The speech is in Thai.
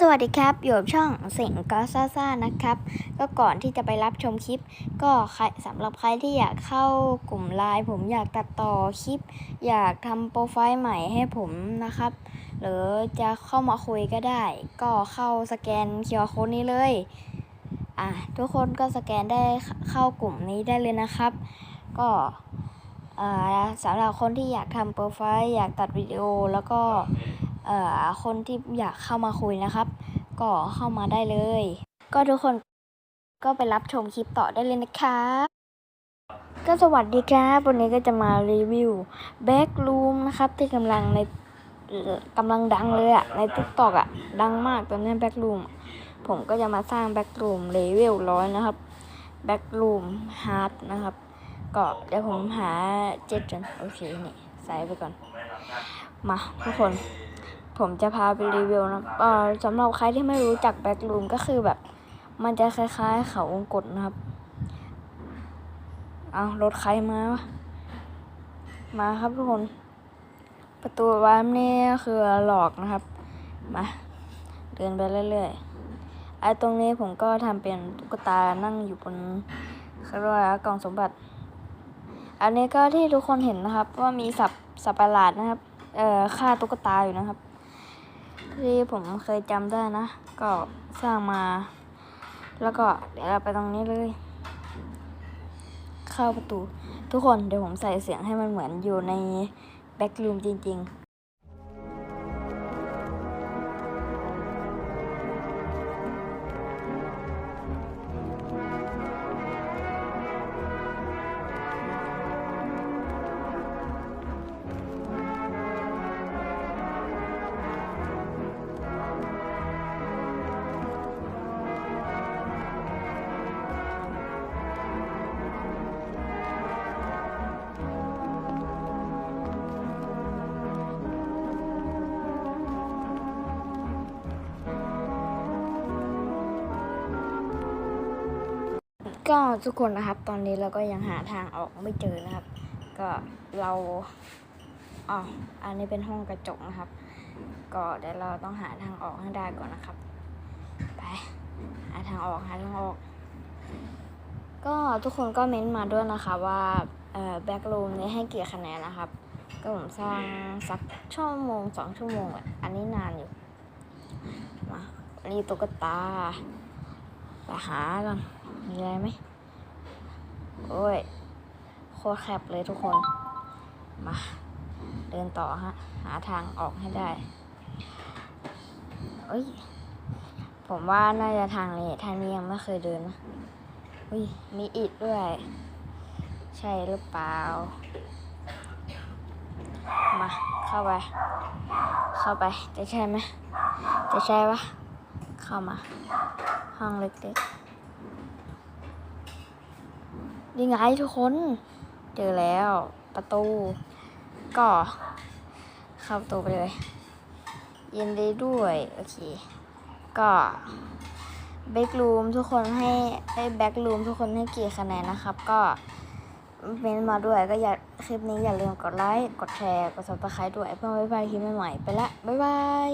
สวัสดีครับ อยู่กับช่องเสียงก็ซ่าซ่านะครับ ก็ก่อนที่จะไปรับชมคลิป ก็สำหรับใครที่อยากเข้ากลุ่มไลน์ผมอยากตัดต่อคลิป อยากทำโปรไฟล์ใหม่ให้ผมนะครับ หรือจะเข้ามาคุยก็ได้ ก็เข้าสแกน QR Code นี้เลย อะ ทุกคนก็สแกนได้เข้ากลุ่มนี้ได้เลยนะครับ ก็ สำหรับคนที่อยากทำโปรไฟล์อยากตัดวิดีโอแล้วก็คนที่อยากเข้ามาคุยนะครับ ก็เข้ามาได้เลย ก็ทุกคนก็ไปรับชมคลิปต่อได้เลยนะครับก็สวัสดีครับ วันนี้ก็จะมารีวิว Backroom นะครับ ที่กำลังในกำลังดังเลยอะใน TikTok อะดังมากตอนนี้ Backroom ผมก็จะมาสร้าง Backroom เลเวลร้อยนะครับ Backroom Hard นะครับ ก็เดี๋ยวผมหาเจ็ดจนโอเคนี่ใส่ไปก่อน มาทุกคน ผมจะพาไปรีวิวนะเออสำหรับใครที่ไม่รู้จักแบ็กรูมก็คือแบบ มันจะคล้ายๆเขาวงกตนะครับ เอารถใครมาวะมาครับทุกคน ประตูวามนี่คือหลอกนะครับ มาเดินไปเรื่อยๆไอ้ตรงนี้ผมก็ทำเป็นตุ๊กตานั่งอยู่บนเขาเรียกว่ากล่องสมบัติ อันนี้ก็ที่ทุกคนเห็นนะครับ ว่ามีสับสับประหลาดนะครับ เอ่อฆ่าตุ๊กตาอยู่นะครับ ที่ผมเคยจำได้นะ ก็สร้างมา แล้วก็เดี๋ยวเราไปตรงนี้เลย เข้าประตู ทุกคนเดี๋ยวผมใส่เสียงให้มันเหมือนอยู่ในแบ็กรูมจริง ๆ ก็ทุกคนนะครับ ตอนนี้เราก็ยังหาทางออกไม่เจอนะครับ ก็เราอ๋ออันนี้เป็นห้องกระจกนะครับ ก็เดี๋ยวเราต้องหาทางออกให้ได้ก่อนนะครับ ไป หาทางออกหาทางออก ก็ทุกคนก็เม้นต์มาด้วยนะคะว่าเอ่อแบ็กรูมนี้ให้เกี่คะแนนนะครับ ก็ผมสร้างสักชั่วโมงสองชั่วโมงอะอันนี้นานอยู่ มาอันนี้ตุ๊กตาไปหากัน มีอะไรไหมโอ้ย โคตรแคบเลยทุกคน มา เดินต่อฮะ หาทางออกให้ได้เอ้ย ผมว่าน่าจะทางนี้ทางนี้ยังไม่เคยเดินนะอุ้ย มีอิฐด้วย ใช่หรือเปล่า มา เข้าไป เข้าไป จะใช่ไหม จะใช่ปะเข้ามา ห้องเล็กๆ นี่ไงทุกคน เจอแล้วประตู ก็ เข้าประตูไปเลย เยินดีด้วย โอเค ก็แบ็กรูมทุกคนให้ไอ้แบ็กรูมทุกคนให้กี่คะแนนนะครับ ก็เม้นมาด้วยก็อย่าคลิปนี้อย่าลืมกดไลค์ กดแชร์ กดซับสไครต์ด้วยเพื่อไม่พลาดคลิปใหม่ๆไปละ บ๊ายบาย